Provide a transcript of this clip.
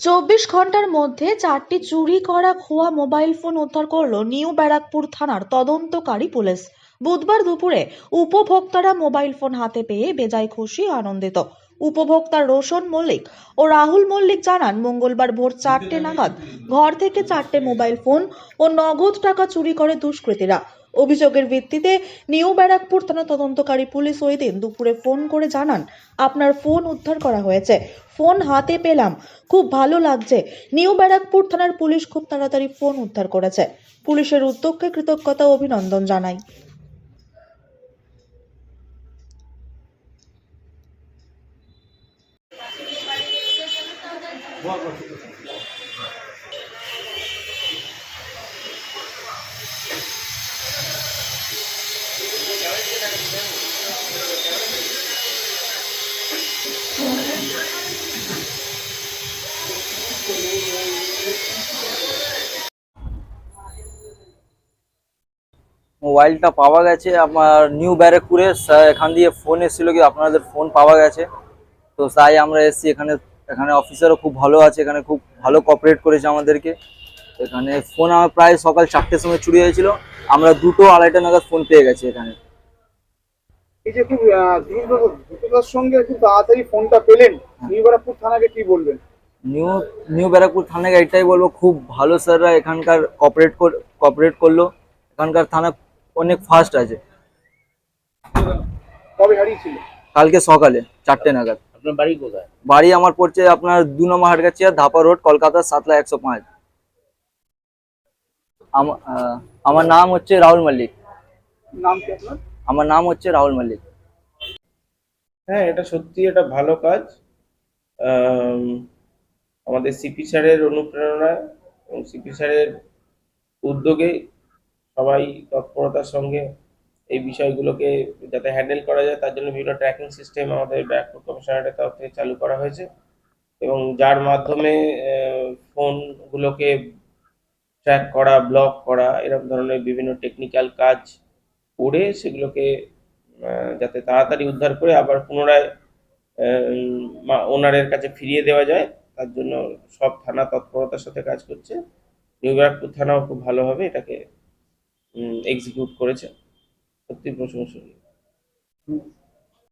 চব্বিশ ঘণ্টার মধ্যে চারটি চুরি করা খোয়া মোবাইল ফোন উদ্ধার করল নিউ ব্যারাকপুর থানার তদন্তকারী পুলিশ। বুধবার দুপুরে উপভোক্তারা মোবাইল ফোন হাতে পেয়ে বেজায় খুশি আনন্দিত। উপভোক্তা রোশন মল্লিক ও রাহুল মল্লিক জানান, মঙ্গলবার ভোর চারটে নাগাদ ঘর থেকে চারটে মোবাইল ফোন ও নগদ টাকা চুরি করে দুষ্কৃতীরা। অভিযোগের ভিত্তিতে নিউ ব্যারাকপুর থানা তদন্তকারী পুলিশ ওই দিন দুপুরে ফোন করে জানান, আপনার ফোন উদ্ধার করা হয়েছে। ফোন হাতে পেলাম। খুব ভালো লাগছে। নিউ ব্যারাকপুর থানার পুলিশ খুব তাড়াতাড়ি ফোন উদ্ধার করেছে। পুলিশের উদ্যোগকে কৃতজ্ঞতা অভিনন্দন জানাই। মোবাইলটা পাওয়া গেছে আমার নিউ ব্যারাকপুরে। এখান দিয়ে ফোন এসেছিল কি আপনাদের ফোন পাওয়া গেছে? তো তাই আমরা এসেছি এখানে এখানে অফিসারও খুব ভালো আছে এখানে খুব ভালো কপারেট করেছে আমাদেরকে। এখানে ফোন আমার প্রায় সকাল চারটের সময় চুরি হয়েছিল। আমরা দুটো আড়াইটা নাগাদ ফোন পেয়ে গেছি এখানে। এই যে খুব দ্রুততার সঙ্গে খুব তাড়াতাড়ি ফোনটা পেলেন। নিউবারাপুর থানাকে কি বলবেন? নিউ নিউ ব্যারাকপুর থানাকে এটাই বলব খুব ভালো স্যাররা এখানকার কপারেট কপারেট করল। এখানকার থানা অনেক ফাস্ট আছে। কালকে সকালে চারটে নাগাদ। আপনার বাড়ি কোথায়? বাড়ি আমার পড়ছে আপনার দু নম্বর হাটগাছিয়া ধাপা রোড কলকাতা সাতলা একশো পাঁচ। আমা- আমার নাম হচ্ছে রাহুল মল্লিক। নাম কি আপনার? আমার নাম হচ্ছে রাহুল মল্লিক। হ্যাঁ এটা সত্যি একটা ভালো কাজ। আম, আমাদের সিপি স্যারের অনুপ্রেরণায় এবং সিপি স্যারের উদ্যোগে সবাই তৎপরতার সঙ্গে এই বিষয়গুলোকে যাতে হ্যান্ডেল করা যায়, তার জন্য বিভিন্ন ট্র্যাকিং সিস্টেম আমাদের ব্যাকফুড কমিশনারের তরফ থেকে চালু করা হয়েছে। এবং যার মাধ্যমে ফোনগুলোকে ট্র্যাক করা ব্লক করা, এরকম ধরনের বিভিন্ন টেকনিক্যাল কাজ করে সেগুলোকে যাতে তাড়াতাড়ি উদ্ধার করে আবার পুনরায় ওনারের কাছে ফিরিয়ে দেওয়া যায়, তার জন্য সব থানা তৎপরতার সাথে কাজ করছে। নিউ ব্যারাকপুর থানাও খুব ভালোভাবে এটাকে এক্সিকিউট করেছে। সত্যি প্রশংসনীয়।